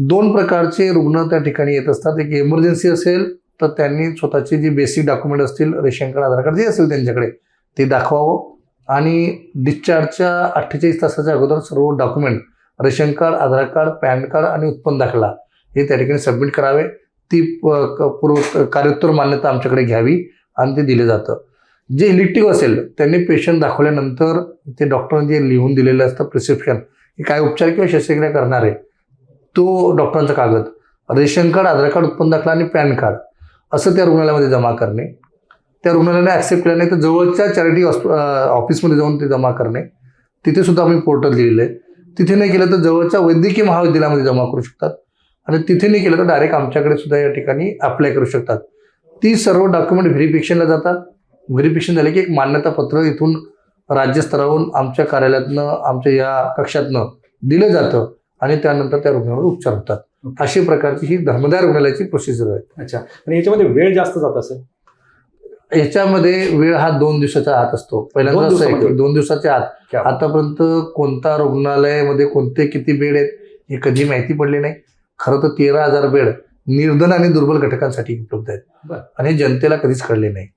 दोन प्रकारचे रुग्ण त्या ठिकाणी येत असतात. एक इमर्जन्सी असेल तर त्यांनी स्वतःचे जे बेसिक डॉक्युमेंट असतील रेशन कार्ड आधार कार्ड जे असेल त्यांच्याकडे ते दाखवावं. आणि डिस्चार्जच्या अठ्ठेचाळीस तासाच्या अगोदर सर्व document ration card Aadhaar card PAN card आणि उत्पन्न दाखला हे त्या ठिकाणी सबमिट करावे. ती प- क- पूर्व कार्योत्तर मान्यता आमच्याकडे घ्यावी आणि ते दिलं जातं. जे इलेक्टिव्ह असेल त्यांनी पेशंट दाखवल्यानंतर ते डॉक्टरांनी जे लिहून दिलेलं असतं प्रिस्क्रिप्शन की काय उपचार किंवा शस्त्रक्रिया करणार आहे तो डॉक्टरांचा कागद रेशन कार्ड आधार कार्ड उत्पन्न दाखला आणि पॅन कार्ड असं त्या रुग्णालयामध्ये जमा करणे. त्या रुग्णालयाने ॲक्सेप्ट केलं नाही तर जवळच्या चॅरिटी ऑफिसमध्ये जाऊन ते जमा करणे. तिथे सुद्धा आम्ही पोर्टल दिलेलं आहे तिथे नाही केलं तर जवळच्या वैद्यकीय महाविद्यालयामध्ये जमा करू शकतात. आणि तिथे नाही केलं तर डायरेक्ट आमच्याकडे सुद्धा या ठिकाणी अप्लाय करू शकतात. ती सर्व डॉक्युमेंट व्हेरिफिकेशनला जातात. व्हेरिफिकेशन झाले की एक मान्यतापत्र इथून राज्यस्तरावरून आमच्या कार्यालयातनं आमच्या या कक्षातनं दिलं जातं. आणि त्यानंतर त्या रुग्णावर उपचार होतात. अशी प्रकारची ही धर्मदाय रुग्णालयाची प्रोसिजर आहे. अच्छा. आणि याच्यामध्ये वेळ जास्त जात असेल? याच्यामध्ये वेळ हा दोन दिवसाच्या आत असतो. पहिल्यांदा दोन असं आहे की दिवसामध्ये? दोन दिवसाच्या आत? आतापर्यंत कोणता रुग्णालयामध्ये कोणते किती बेड आहेत हे कधी माहिती पडली नाही. खरं तर तेरा हजार बेड निर्धन आणि दुर्बल घटकांसाठी उपलब्ध आहेत. आणि जनतेला कधीच कळले नाही.